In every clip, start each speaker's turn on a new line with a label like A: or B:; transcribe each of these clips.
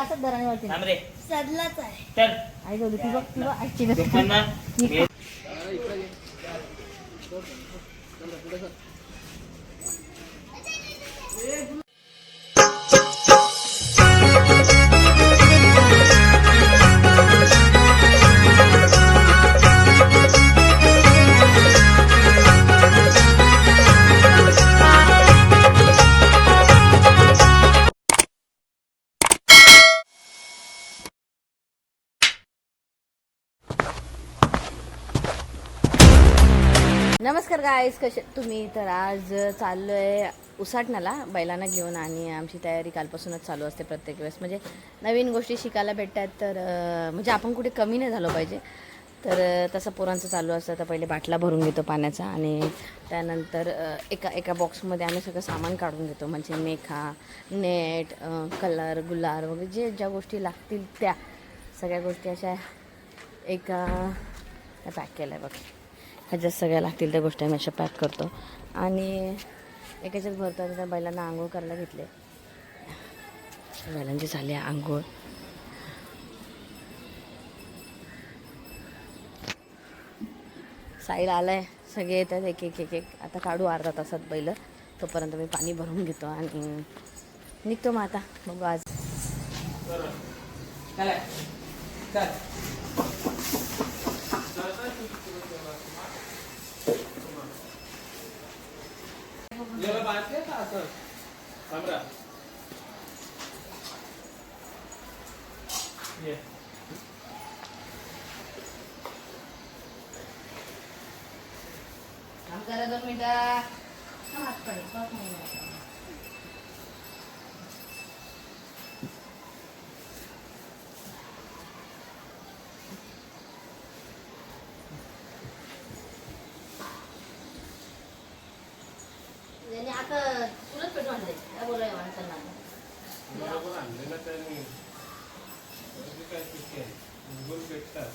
A: असंच दराने
B: थांब रे.
C: सदलाच आहे.
B: चल.
A: आई जाऊ दे ती बघ ती बघ आजची गं.
B: दुकान मी
A: नमस्कार गायस कसे तुम्ही तर आज चाललो आहे उसाटण्याला बैलांना घेऊन आणि आमची तयारी कालपासूनच चालू असते प्रत्येक वेळेस. म्हणजे नवीन गोष्टी शिकायला भेटतात तर म्हणजे आपण कुठे कमी नाही झालो पाहिजे. तर तसं पोरांचं चालू असतं. तर पहिले बाटला भरून घेतो पाण्याचा आणि त्यानंतर एका एका बॉक्समध्ये आम्ही सगळं सामान काढून घेतो. म्हणजे मेखा नेट कलर गुलार वगैरे जे ज्या गोष्टी लागतील त्या सगळ्या गोष्टी अशा एका पॅक केलं आहे बघ. ह्याच्यात सगळ्या लागतील त्या गोष्टी आम्ही अशा पॅक करतो. आणि एकाच्यात भरतो आम्ही त्या बैलांना आंघोळ करायला घेतले. बैलांची झाली आहे आंघोळ. साईल आहे सगळे येतात एक एक एक एक. आता काढू अर्धा तासात बैल. तोपर्यंत मी पाणी भरून घेतो आणि निघतो मग आता. बघू आज.
B: याला बांधते का असं थांबरा ये
A: दोन मिनिटं त्यांनी आता तुलाच पेट म्हणते काय बोलाय माणसांना?
B: मला पण आणले ना त्यांनी अरे काय चुकी आहे गुगल भेटतात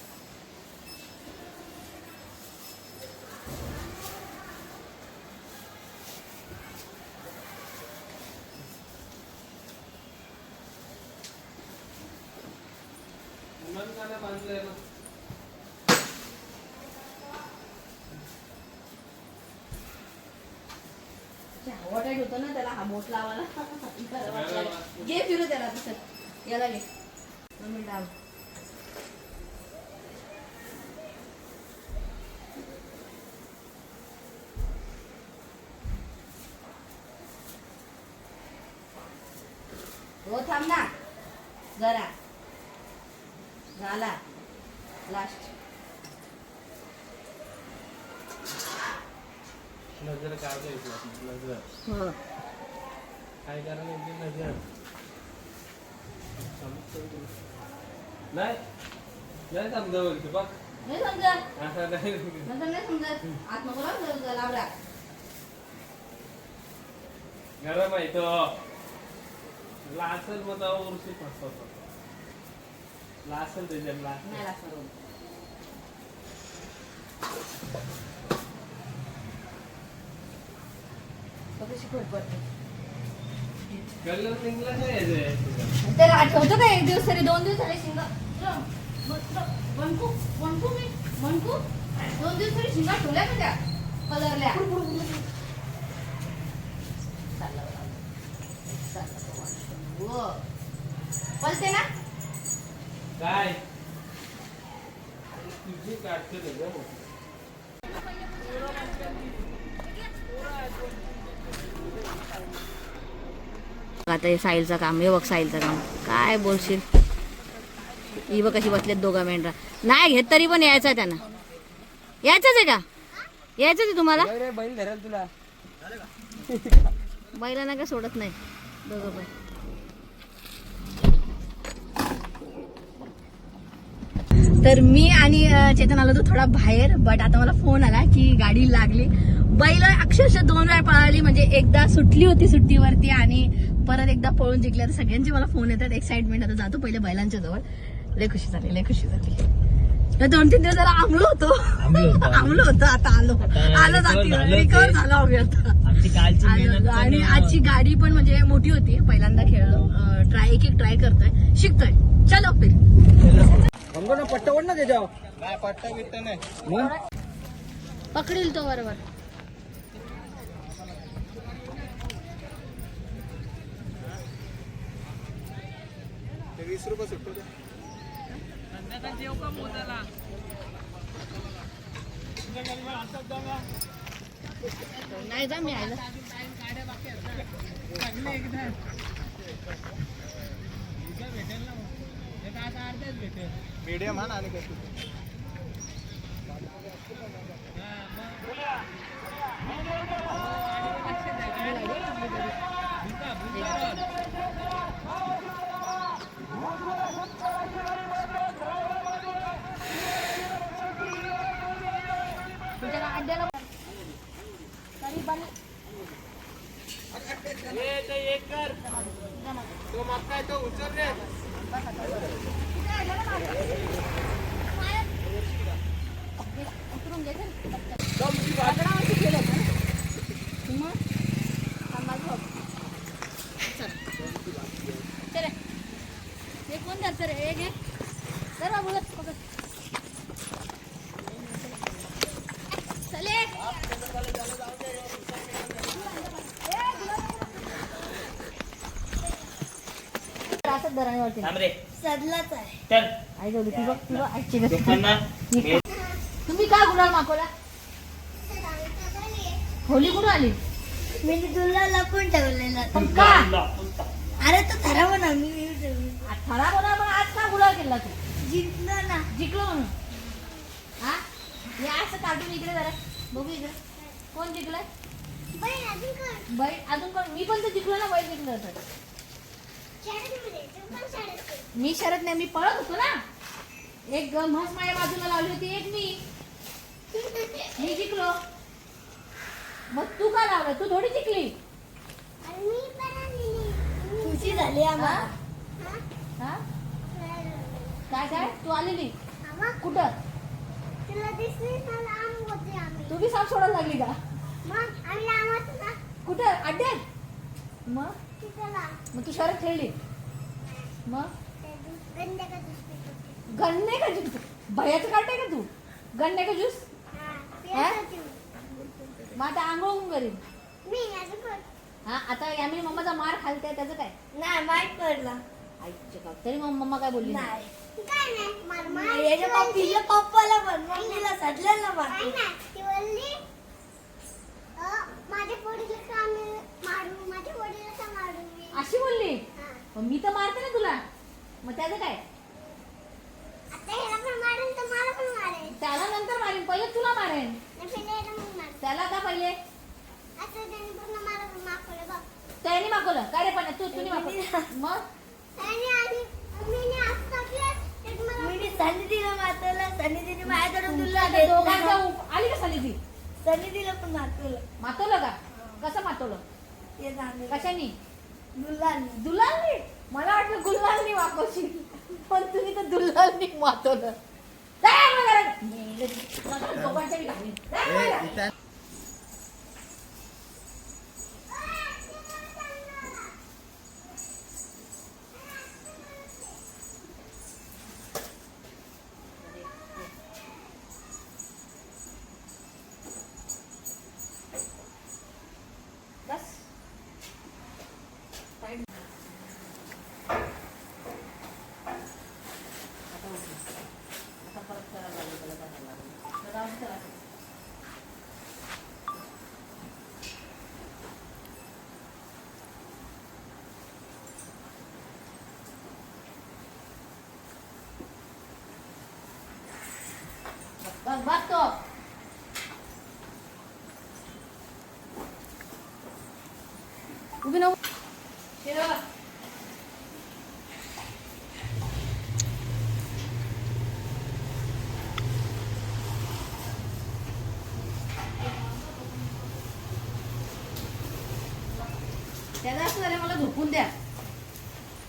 B: मन काना बांधलंय ना.
A: टाईट होतो ना त्याला हा बोट लावायला. घे फिरू त्याला तसं याला घे. आव. हो थांब ना. जरा. झाला. लास्ट
B: नजर काढायची नजर
A: हो.
B: काय कारण यांची नजर नाही? नाही. समजा बोलतो बघ.
A: नाही समजत.
B: असं नाही
A: नंतर नाही समजत. आत नको लावू लावला
B: गरम आहे तो लासल मग तेव्हा उरशी फसवतो लासल त्याच्यात लासल.
A: नाही लागणार त्याला आठवतं का एक दिवस तरी दोन दिवस झाले शिंगा वनकू वनकू मी वनकू दोन दिवस तरी शिंगा ठेवल्या का त्या कलरल्या. हो. पलते ना?
B: काय? तुझी काढते
A: आता हे साईलचं काम हे बघ साईलचं काम. काय बोलशील? ही बघ कशी बसलेत दोघा मेंढरा. नाही घेत तरी पण यायचं आहे त्यांना. यायचंच आहे का? यायचंच आहे तुम्हाला?
B: बैल धरेल तुला.
A: बैलांना काय सोडत नाही. दोघं पण. तर मी आणि चेतन आलो होतो थोडा बाहेर बट आता मला फोन आला की गाडी लागली. बैल अक्षरशः दोन वेळा पळाली म्हणजे एकदा सुटली होती सुट्टीवरती आणि परत एकदा पळून जिंकल्या तर सगळ्यांचे मला फोन येतात. एक्साइटमेंट आता जातो पहिले बैलांच्या जवळ. लय खुशी झाली लय खुशी झाली. दोन तीन दिवस जरा आमलो होतो. आमलो होतो आता आलो. आलो जाती रिकवर झालो आम्ही आता. आणि आजची गाडी पण म्हणजे मोठी होती. पहिल्यांदा खेळलो ट्राय एक एक ट्राय करतोय.
D: शिकतोय. चलो फिर
C: ना पट्टा ओढ ना त्याच्यावर.
B: पट्टा बिट्टा नाही.
D: पकडील तो बरोबर.
B: वीस रुपये सुट्टू द्या.
D: नाही जा मी आयला.
B: मीडियम हा ना आणि कसं
D: तुमच्या अड्ड्याला
B: तो मग काय तो उचल रे
D: उतरून घ्यायचं दगडावरती केलं का? मग? थांबा, झोप. चल. चल रे. हे कोण धरतं रे? हे घे. धर बाबू, धर. पकड. चल ये. असंच धरायवरती.
E: सदलाच आहे
F: चल
D: आई जाऊ दे, ती बघ, ती बघ, आईची गं.
F: दुकानदार
D: हे तुम्ही का गुलाल मागवला? होली कुठं आली?
E: मी तुला लपून ठेवलेला.
D: का?
E: अरे तो ठराव ना मी ठेवलं.
D: ठरा बोला पण आज का गुलाल केला तू?
E: जिंकलो ना.
D: जिंकलो म्हणून. हा? हे असं काढून इकडे जरा. बघू इकडे. कोण जिंकलाय?
E: बहीण अजून कोण?
D: बैल अजून कोण? मी पण तर जिंकलो ना बैल जिंकलं तर. मी शरद नाही मी पळत होतो ना. एक ग- म्हस माझ्या बाजूला लावली होती एक मी. मी जिंकलो. मग तू का लावलं? तू थोडी जिंकली.
E: खुशी झाली आम्हाला
D: हा? काय काय? तू आलेली.
E: आम्हा,
D: कुठं? तू बी साप सोडायला लागली का?
E: मग आम्ही लांब होतो ना.
D: कुठं? अड्ड्यात? मग. मग तू शरद खेळली. मग. गन्ने का ज्यूस भयाचं काढते का तू? गन्ने का ज्यूस. मग आता आंघोळ होऊन करीन
E: मी अजून कोण?
D: हा आता यामिनी मम्माचा मार खालते त्याचं काय?
E: नाही माहीत पडला.
D: आईचे का तरी मग मम्मा काय बोलली?
E: नाही. काय नाही मार मार? याच्या पप्पीच्या पप्पाला पण मम्मीला सडलेला
D: अशी बोलली?
E: हा.
D: मग मी तर मारते ना तुला. मग त्याचं काय? त्याला नंतर मारेन पहिले तुला मारेन. त्याला का पहिले?
E: आता त्याने
D: मागवलं. काय रे पण तू मागवलं. मग
E: त्याने आधी मी आज टाकलं तर मला मी सन्निधीला मारतलं सन्निधीने माझ्याकडून तुला
D: तुमच्या दोघांचा उप- आली का ती
E: सन्निधीला पण मारतलं.
D: मातवलं का? कसं मातवलं
E: ते सांगितलं
D: कशानी?
E: मुलांनी
D: दुलालनी? मला वाटलं गुल्लालनी वापरशील. पण तुम्ही तर दुल्लालनी मातवलं. दोघांच्या बी. जाय मग घरात. बस आता परत करायला लागेल त्याला करायला लागेल. तर राहू दे त्याला. बघ बघ तो उभी नको शिरवा. त्याला असं झालं मला झोपून द्या.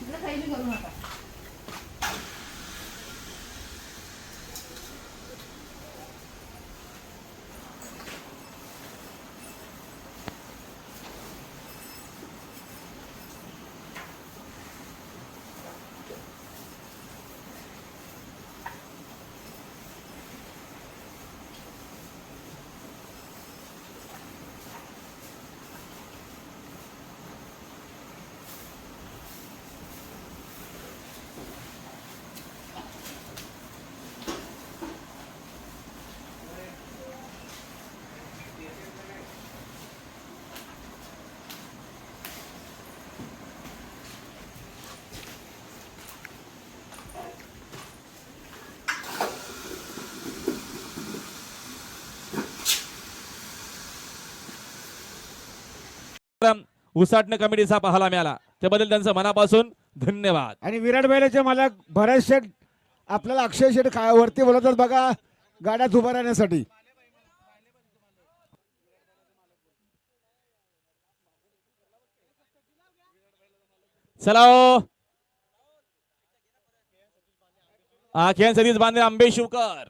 D: तिकडे काही बी करू नका.
F: उसाटणं कमिटीचा पाहायला मिळाला. त्याबद्दल त्यांचं मनापासून धन्यवाद.
G: आणि विराट बैलाचे मला बऱ्याच शेट आपल्याला अक्षय शेट काय वरती बोलवतात बघा गाड्यात उभा राहण्यासाठी.
F: चला हो. आख्यान सतीश बांधे आंबे शिवकर.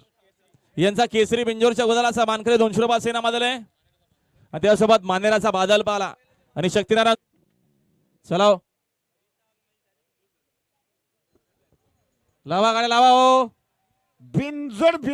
F: यांचा केसरी बिंजोरच्या गुदालाचा मानकरी दोनशे रुपये सेना आणि त्यासोबत मानेराचा बादल पाला आणि शक्तीनारायण चला लावा गाड्या लावा हो.
G: बिनजोड बिन